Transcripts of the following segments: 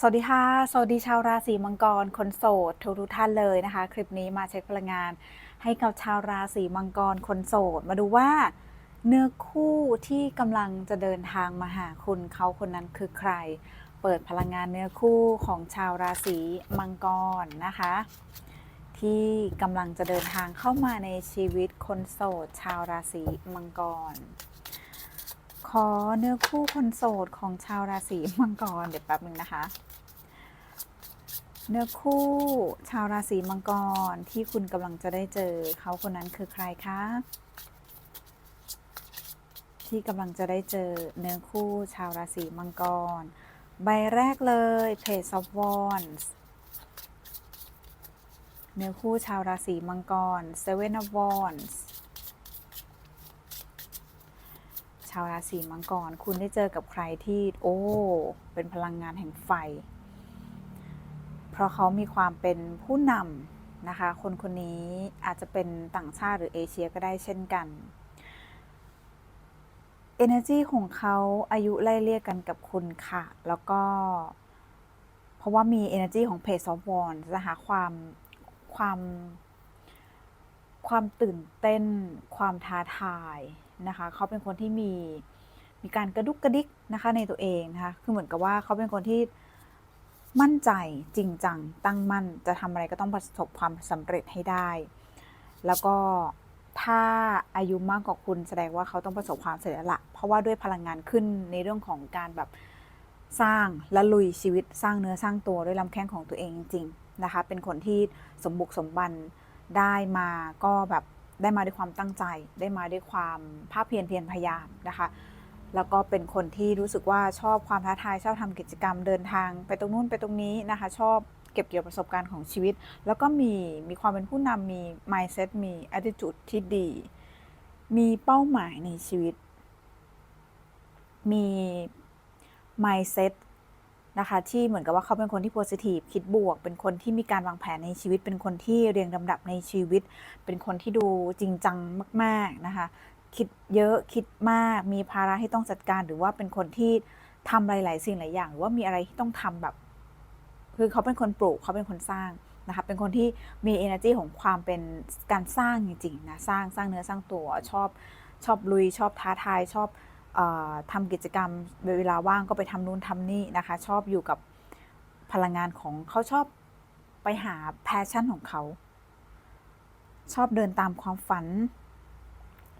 สวัสดีค่ะ สวัสดีชาวราศีมังกร คนโสดทุกทุกท่านเลยนะคะ คลิปนี้มาเช็คพลังงาน ให้กับชาวราศีมังกร คนโสด มาดูว่าเนื้อคู่ที่กำลังจะเดินทางมาหาคุณเขาคนนั้นคือใคร เปิดพลังงานเนื้อคู่ของชาวราศีมังกรนะคะ ที่กำลังจะเดินทางเข้ามาในชีวิตคนโสด ชาวราศีมังกร ขอเนื้อคู่คนโสดของชาวราศีมังกร เดี๋ยวแป๊บนึงนะคะ เนื้อคู่ชาวราศีมังกรที่คุณกำลังจะได้เจอ เขาคนนั้นคือใครคะ ที่กำลังจะได้เจอเนื้อคู่ชาวราศีมังกร ใบแรกเลย Page of Wands เนื้อคู่ชาวราศีมังกร Seven of Wands ชาวราศีมังกร คุณได้เจอกับใครที่ โอ้ เป็นพลังงานแห่งไฟ เพราะเขามีความเป็นผู้นำนะคะ คนคนนี้อาจจะเป็นต่างชาติหรือเอเชียก็ได้เช่นกัน Energy ของเขาอายุไล่เลี่ยกันกับคุณค่ะ แล้วก็ เพราะว่ามี Energy ของ Page of Wands นะคะความความความตื่นเต้น ความท้าทาย นะคะเขาเป็นคนที่มีมีการกระดุกกระดิกนะคะในตัวเองนะคะคือเหมือนกับว่าเขาเป็นคนที่มั่นใจจริงจังตั้งมั่นจะทำอะไรก็ต้องประสบความสำเร็จให้ได้ แล้วก็ถ้าอายุมากกว่าคุณแสดงว่าเขาต้องประสบความสำเร็จละเพราะว่าด้วยพลังงานขึ้นในเรื่องของการแบบสร้างและลุยชีวิตสร้างเนื้อสร้างตัวด้วยลำแข้งของตัวเองจริงๆนะคะเป็นคนที่สมบุกสมบันได้มาก็แบบ ได้มาด้วยความตั้งใจ ได้มาด้วยความภาคเพียรเพียรพยายามนะคะ แล้วก็เป็นคนที่รู้สึกว่าชอบความท้าทายชอบทำกิจกรรมเดินทาง ไปตรงนู้นไปตรงนี้นะคะ ชอบเก็บเกี่ยวประสบการณ์ของชีวิต แล้วก็มีมีความเป็นผู้นำมี mindset มี attitude ที่ดี มีเป้าหมายในชีวิต มี mindset นะคะ ที่เหมือนกับว่าเขาเป็นคนที่ positive คิดบวก เป็นคนที่มีการวางแผนในชีวิต เป็นคนที่เรียงลำดับในชีวิต เป็นคนที่ดูจริงจังมาก ๆ นะคะ คิดเยอะคิดมากมีภาระที่ต้องจัดการ หรือว่าเป็นคนที่ทำหลาย ๆ สิ่งหลายอย่าง หรือว่ามีอะไรที่ต้องทำแบบ คือเขาเป็นคนปลูกเขาเป็นคนสร้างนะคะเป็นคนที่มี energy ของความเป็นการสร้างจริงๆนะสร้างสร้างเนื้อสร้างตัวชอบชอบลุยชอบท้าทายชอบ ทำกิจกรรมเวลาว่างก็ไปทำนู่นทำนี่นะคะ ชอบอยู่กับพลังงานของเขาชอบไปหาแพชชั่นของเขา ชอบเดินตามความฝัน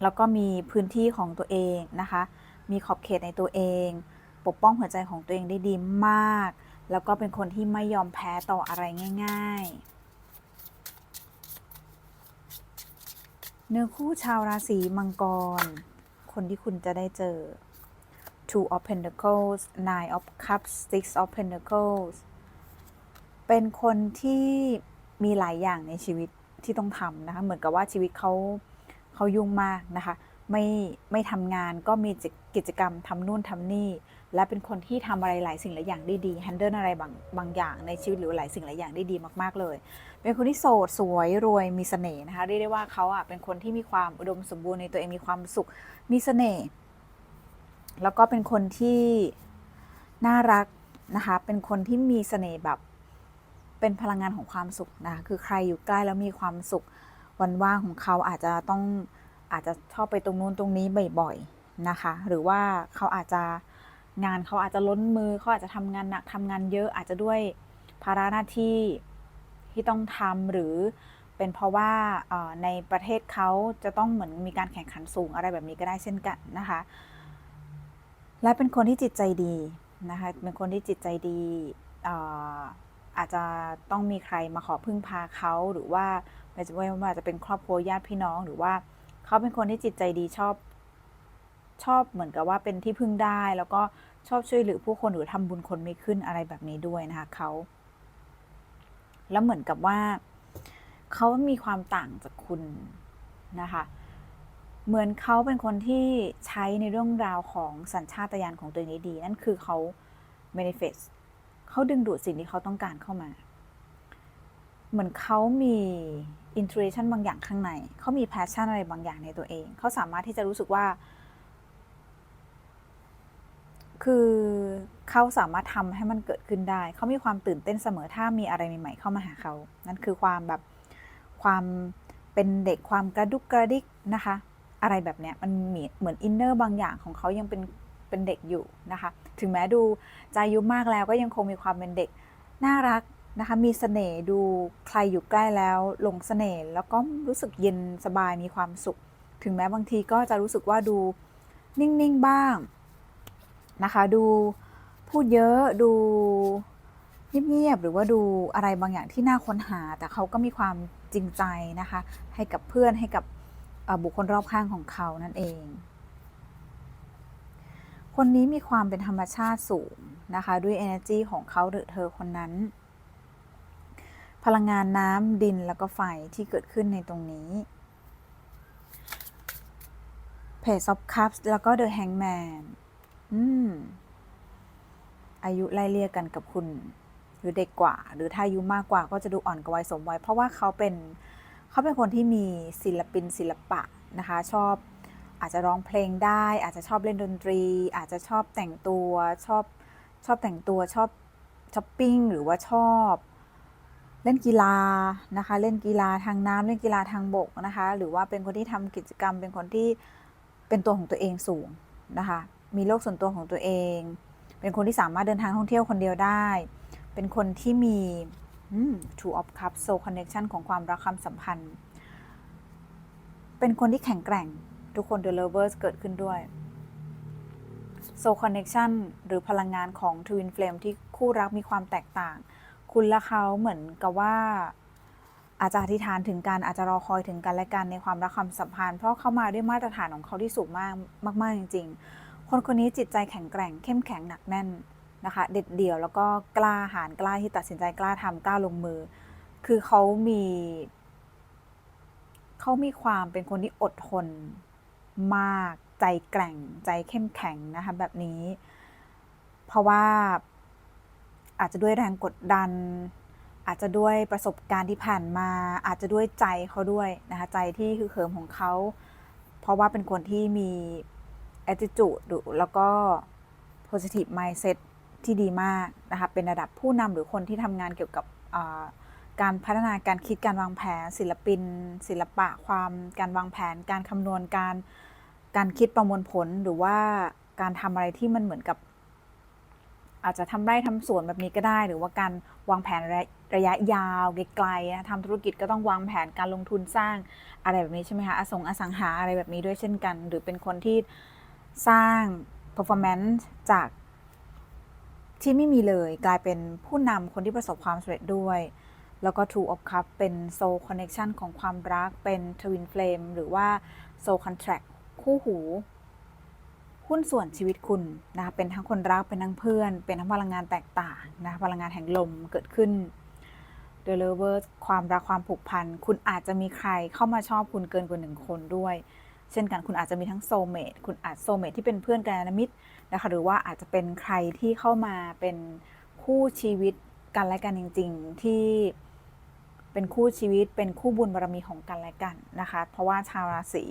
แล้วก็มีพื้นที่ของตัวเองนะคะ มีขอบเขตในตัวเอง ปกป้องหัวใจของตัวเองได้ดีมาก แล้วก็เป็นคนที่ไม่ยอมแพ้ต่ออะไรง่าย ๆเนื้อคู่ชาวราศีมังกร คนที่คุณจะได้เจอ Two of Pentacles Nine of Cups Six of Pentacles เป็นคนที่มีหลายอย่างในชีวิตที่ต้องทำนะคะ เหมือนกับว่าชีวิตเขาเขายุ่งมากนะคะ ไม่ไม่ทำงานก็มีกิจกรรมทำนู่นทำนี่ และเป็นคนที่ทำอะไรหลายสิ่งหลายอย่างได้ดีแฮนเดิลอะไรบางบางอย่างในชีวิตหรือหลายสิ่งหลายอย่างได้ดีมากๆเลย เป็นคนที่โสดสวยรวยมีเสน่ห์นะคะเรียกได้ว่าเขาอะเป็นคนที่มีความอุดมสมบูรณ์ในตัวเองมีความสุขมีเสน่ห์แล้วก็เป็นคนที่น่ารักนะคะ เป็นคนที่มีเสน่ห์แบบเป็นพลังงานของความสุขนะคะคือใครอยู่ใกล้แล้วมีความสุขวันว่างของเขาอาจจะต้องอาจจะชอบไปตรงนู้นตรงนี้บ่อยๆนะคะ หรือว่าเขาอาจจะ งานเขาอาจจะล้นมือเขาอาจจะทำงานหนักทำงานเยอะอาจจะด้วยภาระหน้าที่ที่ต้องทำหรือเป็นเพราะว่าในประเทศเขาจะต้องเหมือนมีการแข่งขันสูงอะไรแบบนี้ก็ได้เช่นกันนะคะ และเป็นคนที่จิตใจดีนะคะเป็นคนที่จิตใจดีเอ่ออาจจะต้องมีใครมาขอพึ่งพาเขาหรือว่าไม่ว่าจะเป็นครอบครัวญาติพี่น้อง หรือว่าเขาเป็นคนที่จิตใจดีชอบ ชอบเหมือนกับว่าเป็นที่พึ่งได้ แล้วก็ชอบช่วยเหลือผู้คนหรือทำบุญคนไม่ขึ้นอะไรแบบนี้ด้วยนะคะเขาแล้วเหมือนกับว่าเขามีความต่างจากคุณนะคะเหมือนเขาเป็นคนที่ใช้ในเรื่องราวของสัญชาตญาณของตัวเองดี นั่นคือเขา manifest เขาดึงดูดสิ่งที่เขาต้องการเข้ามา เหมือนเขามี intuition บางอย่างข้างใน เขามี passion อะไรบางอย่างในตัวเอง เขาสามารถที่จะรู้สึกว่า คือเขาสามารถทำให้มันเกิดขึ้นได้ เขามีความตื่นเต้นเสมอถ้ามีอะไรใหม่ๆเข้ามาหาเขา นั่นคือความแบบความเป็นเด็กความกระดุกกระดิกนะคะ อะไรแบบเนี้ยมันมเหมือนอินเนอร์บางอย่างของเขายังเป็นเป็นเด็กอยู่นะคะ ถึงแม้ดูจะอายุมากแล้วก็ยังคงมีความเป็นเด็กน่ารักนะคะ มีเสน่ห์ดูใครอยู่ใกล้แล้วหลงเสน่ห์แล้วก็รู้สึกเย็นสบายมีความสุข ถึงแม้บางทีก็จะรู้สึกว่าดูนิ่งๆบ้าง นะคะ ดูพูดเยอะดูเงียบๆหรือว่าดูอะไรบางอย่างที่น่าค้นหา แต่เขาก็มีความจริงใจนะคะ ให้กับเพื่อนให้กับบุคคลรอบข้างของเขานั่นเอง คนนี้มีความเป็นธรรมชาติสูงนะคะ ด้วย energy ของเขาหรือเธอคนนั้น พลังงานน้ำดินแล้วก็ไฟที่เกิดขึ้นในตรงนี้ Page of Cups แล้วก็ The Hangman อืม อายุไล่เลี่ยกันกับคุณ หรือเด็กกว่า หรือถ้าอายุมากกว่าก็จะดูอ่อนกว่าวัยสมวัย เพราะว่าเขาเป็นเขาเป็นคนที่มีศิลปินศิลปะนะคะ ชอบอาจจะร้องเพลงได้ อาจจะชอบเล่นดนตรี อาจจะชอบแต่งตัวชอบชอบแต่งตัวชอบช้อปปิ้งหรือว่าชอบเล่นกีฬานะคะ เล่นกีฬาทางน้ำเล่นกีฬาทางบกนะคะ หรือว่าเป็นคนที่ทำกิจกรรม เป็นคนที่เป็นตัวของตัวเองสูงนะคะ มีโลกส่วนตัวของตัวเอง เป็นคนที่สามารถเดินทางท่องเที่ยวคนเดียวได้ เป็นคนที่มี Two of Cups Soul Connection ของความรักความสัมพันธ์ เป็นคนที่แข็งแกร่ง ทุกคน The Lovers เกิดขึ้นด้วย Soul Connection หรือพลังงานของ Twin Flame ที่คู่รักมีความแตกต่าง คุณและเขาเหมือนกับว่าอาจจะอธิษฐานถึงกันอาจจะรอคอยถึงกันและกันในความรักความสัมพันธ์ เพราะเขามาด้วยมาตรฐานของเขาที่สูงมากมากๆจริง ๆ คนคนนี้จิตใจแข็งแกร่ง เข้มแข็งหนักแน่นนะคะ เด็ดเดี่ยวแล้วก็กล้าหาญกล้าที่ตัดสินใจกล้าทำกล้าลงมือ คือเขามีเขามีความเป็นคนที่อดทนมากใจแกร่งใจเข้มแข็งนะคะแบบนี้ เพราะว่าอาจจะด้วยแรงกดดัน อาจจะด้วยประสบการณ์ที่ผ่านมา อาจจะด้วยใจเขาด้วยนะคะใจที่คือเขิมของเขา เพราะว่าเป็นคนที่มี attitude หรือแล้วก็ positive mindset ที่ดีมากนะคะเป็นระดับผู้นำหรือคนที่ทำงานเกี่ยวกับการพัฒนาการคิดการวางแผน ศิลปิน ศิลปะความการวางแผน การคำนวณการการคิดประมวลผลหรือว่าการทำอะไรที่มันเหมือนกับ อาจจะทำไร่ทำสวนแบบนี้ก็ได้ หรือว่าการวางแผนระยะระยะยาวไกลๆนะทำธุรกิจก็ต้องวางแผนการลงทุนสร้างอะไรแบบนี้ใช่ไหมคะอสงอสังหาอะไรแบบนี้ด้วยเช่นกัน หรือเป็นคนที่ สร้าง performance จากที่ไม่มีเลยกลายเป็นผู้นำคนที่ประสบความสำเร็จด้วย แล้วก็ Two of Cup เป็น Soul Connection ของความรักเป็น Twin Flame หรือว่า Soul Contract คู่หู หุ้นส่วนชีวิตคุณนะคะเป็นทั้งคนรักเป็นทั้งเพื่อน เป็นทั้งพลังงานแตกต่างนะคะพลังงานแห่งลมเกิดขึ้น The Lover ความรักความผูกพัน คุณอาจจะมีใครเข้ามาชอบคุณเกินกว่าหนึ่งคนด้วย เช่นกันคุณอาจจะมีทั้งโซเม e คุณอาจโซเม e ที่เป็นเพื่อนกันมิตรนะคะหรือว่าอาจจะเป็นใครที่เข้ามาเป็นคู่ชีวิตกันและกันจริง ๆ ที่เป็นคู่ชีวิตเป็นคู่บุญบารมีของกันและกันนะคะ เพราะว่าชาวราศี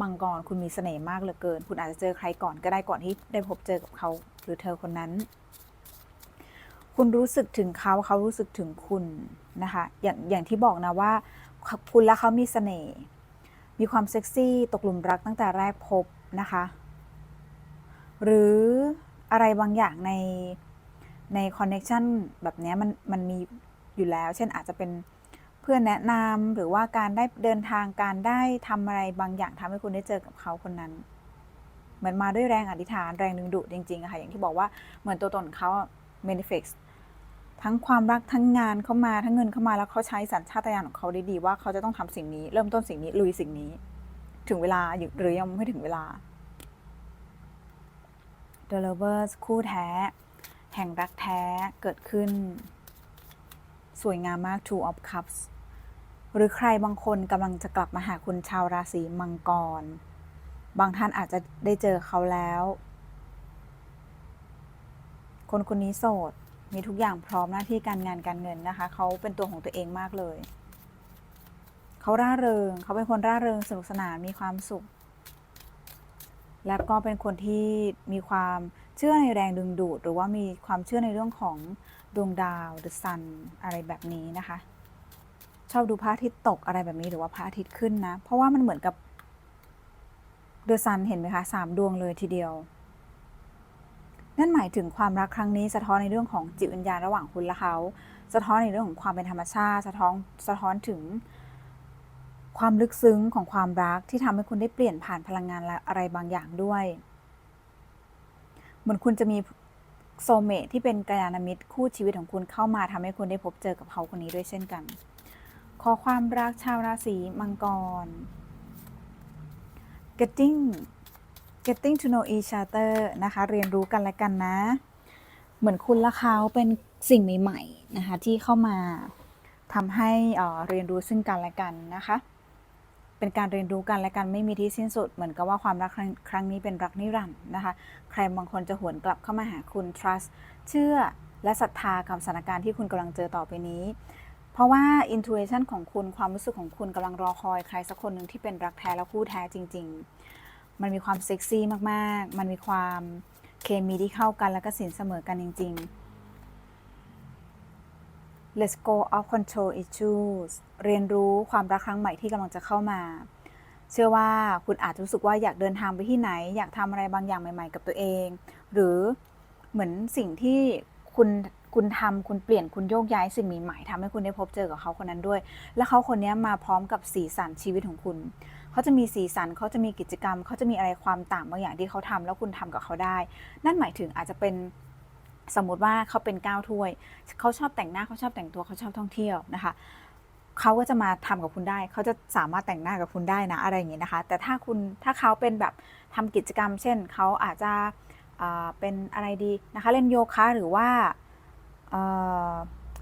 มังกรคุณมีเสน่ห์มากเหลือเกิน คุณอาจจะเจอใครก่อนก็ได้ก่อนที่ได้พบเจอกับเขาหรือเธอคนนั้น คุณรู้สึกถึงเขาเขารู้สึกถึงคุณนะคะอย่างอย่างที่บอกนะว่าคุณและเขามีเสน่ห์ มีความเซ็กซี่ตกหลุมรักตั้งแต่แรกพบนะคะ หรืออะไรบางอย่างในในคอนเน็ชันแบบนี้มันมันมีอยู่แล้ว เช่นอาจจะเป็นเพื่อนแนะนำหรือว่าการได้เดินทางการได้ทำอะไรบางอย่างทำให้คุณได้เจอกับเขาคนนั้น เหมือนมาด้วยแรงอธิษฐานแรงดึงดูดจริงๆอะค่ะอย่างที่บอกว่าเหมือนตัวตนเขา manifest ทั้งความรักทั้งงานเข้ามาทั้งเงินเข้ามาแล้วเขาใช้สัญชาตญาณของเขาได้ดีว่าเขาจะต้องทำสิ่งนี้ เริ่มต้นสิ่งนี้ลุยสิ่งนี้ ถึงเวลาหรือยังไม่ถึงเวลา The Lovers คู่แท้ แห่งรักแท้เกิดขึ้น สวยงามมาก Two of Cups หรือใครบางคนกำลังจะกลับมาหาคุณชาวราศีมังกร บางท่านอาจจะได้เจอเขาแล้ว คนคนนี้โสด มีทุกอย่างพร้อมหน้าที่การงานการเงินนะคะ เขาเป็นตัวของตัวเองมากเลย เขาร่าเริง เขาเป็นคนร่าเริงสนุกสนานมีความสุข และก็เป็นคนที่มีความเชื่อในแรงดึงดูด หรือว่ามีความเชื่อในเรื่องของดวงดาว the sun อะไรแบบนี้นะคะ ชอบดูพระอาทิตย์ตกอะไรแบบนี้หรือว่าพระอาทิตย์ขึ้นนะ เพราะว่ามันเหมือนกับ the sun เห็นไหมคะสามดวงเลยทีเดียว นั่นหมายถึงความรักครั้งนี้สะท้อนในเรื่องของจิตวิญญาณระหว่างคุณและเขา สะท้อนในเรื่องของความเป็นธรรมชาติ สะท้อนสะท้อนถึง ความลึกซึ้งของความรักที่ทำให้คุณได้เปลี่ยนผ่านพลังงานอะไรบางอย่างด้วย เหมือนคุณจะมีโซเมทที่เป็นกัลยาณมิตรคู่ชีวิตของคุณเข้ามาทำให้คุณได้พบเจอกับเขาคนนี้ด้วยเช่นกัน ขอความรักชาวราศีมังกร getting getting to know each other นะคะ เรียนรู้กันและกันนะ เหมือนคุณและเขาเป็นสิ่งใหม่ๆนะคะที่เข้ามาทำให้เอ่อเรียนรู้ซึ่งกันและกันนะคะ เป็นการเรียนรู้กันและกันไม่มีที่สิ้นสุด เหมือนกับว่าความรักครั้งครั้งนี้เป็นรักนิรันดร์นะคะ ใครบางคนจะหวนกลับเข้ามาหาคุณ trust เชื่อและศรัทธากับสถานการณ์ที่คุณกำลังเจอต่อไปนี้ เพราะว่า intuition ของคุณความรู้สึกของคุณกำลังรอคอยใครสักคนหนึ่งที่เป็นรักแท้และคู่แท้จริง ๆ มันมีความเซ็กซี่มากๆ มันมีความเคมีที่เข้ากันแล้วก็สินเสมอกันจริง ๆ Let's go off control issues เรียนรู้ความรักครั้งใหม่ที่กำลังจะเข้ามา เชื่อว่าคุณอาจจะรู้สึกว่าอยากเดินทางไปที่ไหน อยากทำอะไรบางอย่างใหม่ ๆ กับตัวเอง หรือเหมือนสิ่งที่คุณ คุณทำคุณเปลี่ยนคุณโยกย้ายสิ่งใหม่ๆทำให้คุณได้พบเจอกับเขาคนนั้นด้วย และเขาคนนี้มาพร้อมกับสีสันชีวิตของคุณเขาจะมีสีสันเขาจะมีกิจกรรมเขาจะมีอะไรความต่างบางอย่างที่เขาทำแล้วคุณทำกับเขาได้ นั่นหมายถึงอาจจะเป็นสมมติว่าเขาเป็นก้าวถ้วย เขาชอบแต่งหน้าเขาชอบแต่งตัวเขาชอบท่องเที่ยวนะคะเขาก็จะมาทำกับคุณได้ เขาจะสามารถแต่งหน้ากับคุณได้นะอะไรอย่างนี้นะคะ แต่ถ้าคุณถ้าเขาเป็นแบบทำกิจกรรม เช่นเขาอาจจะเป็นอะไรดีนะคะ เล่นโยคะหรือว่า เ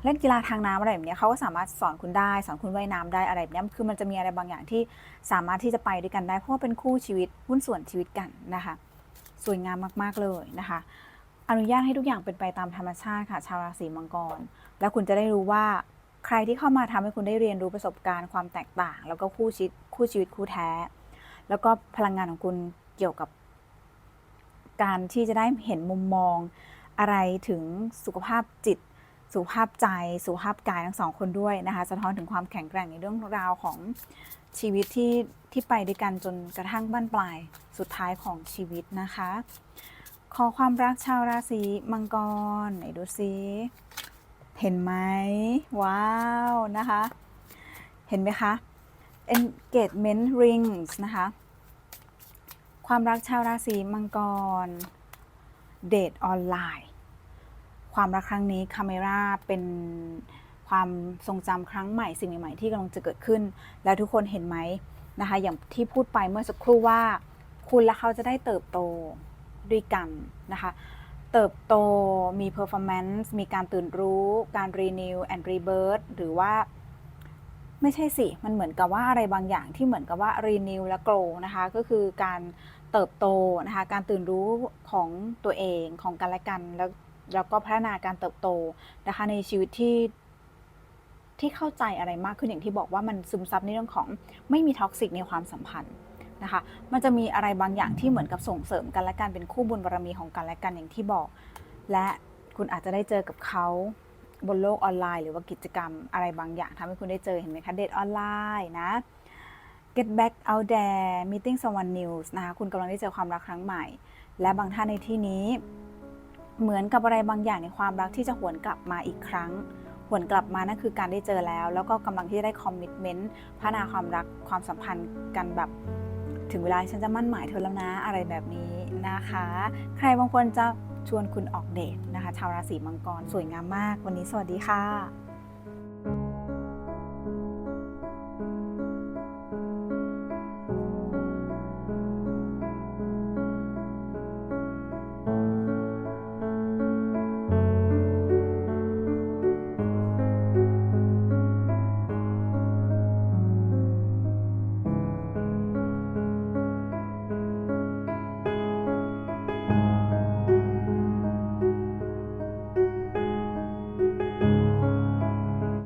เล่นกีฬาทางน้ำอะไรแบบนี้เขาก็สามารถสอนคุณได้ สอนคุณว่ายน้ำได้อะไรแบบนี้คือมันจะมีอะไรบางอย่างที่สามารถที่จะไปด้วยกันได้ เพราะว่าเป็นคู่ชีวิตหุ้นส่วนชีวิตกันนะคะ สวยงามมากๆเลยนะคะ อนุญาตให้ทุกอย่างเป็นไปตามธรรมชาติค่ะ ชาวราศีมังกร แล้วคุณจะได้รู้ว่าใครที่เข้ามาทำให้คุณได้เรียนรู้ประสบการณ์ความแตกต่าง แล้วก็คู่ชีวิตคู่ชีวิตคู่แท้ แล้วก็พลังงานของคุณเกี่ยวกับ การที่จะได้เห็นมุมมอง อะไรถึงสุขภาพจิต สุขภาพใจ สุขภาพกายทั้งสองคนด้วยนะคะสะท้อนถึงความแข็งแกร่งในเรื่องราวของชีวิตที่ที่ไปด้วยกันจนกระทั่งบั้นปลายสุดท้ายของชีวิตนะคะ ขอความรักชาวราศีมังกรไหนดูซิเห็นไหมว้าวนะคะ เห็นไหมคะ engagement rings นะคะ ความรักชาวราศีมังกร เดทออนไลน์ ความรักครั้งนี้คาเมราเป็นความทรงจำครั้งใหม่สิ่งใหม่ๆที่กำลังจะเกิดขึ้น แล้วทุกคนเห็นไหมนะคะอย่างที่พูดไปเมื่อสักครู่ว่า คุณและเขาจะได้เติบโตด้วยกันนะคะเติบโตมี performance มีการตื่นรู้การ renew and rebirth หรือว่าไม่ใช่สิ มันเหมือนกับว่าอะไรบางอย่างที่เหมือนกับว่า renew และ grow นะคะ ก็คือการ เติบโตนะคะการตื่นรู้ของตัวเองของกันและกันแล้วแล้วก็พัฒนาการเติบโตนะคะในชีวิตที่ที่เข้าใจอะไรมากขึ้นอย่างที่บอกว่ามันซึมซับในเรื่องของไม่มีท็อกซิกในความสัมพันธ์นะคะมันจะมีอะไรบางอย่างที่เหมือนกับส่งเสริมกันและกันเป็นคู่บุญบารมีของกันและกันอย่างที่บอก และคุณอาจจะได้เจอกับเขาบนโลกออนไลน์ หรือว่ากิจกรรมอะไรบางอย่างทำให้คุณได้เจอเห็นไหมคะเดทออนไลน์นะ get back out there meeting someone new นะคะคุณกำลังได้เจอความรักครั้งใหม่ และบางท่านในที่นี้ เหมือนกับอะไรบางอย่างในความรักที่จะหวนกลับมาอีกครั้ง หวนกลับมานั่นคือการได้เจอแล้ว แล้วก็กำลังที่จะได้คอมมิชเมนต์พัฒนาความรักความสัมพันธ์กันแบบถึงเวลาฉันจะมั่นหมายเธอแล้วนะอะไรแบบนี้นะคะ ใครบางคนจะชวนคุณออกเดทนะคะ ชาวราศีมังกรสวยงามมาก วันนี้สวัสดีค่ะ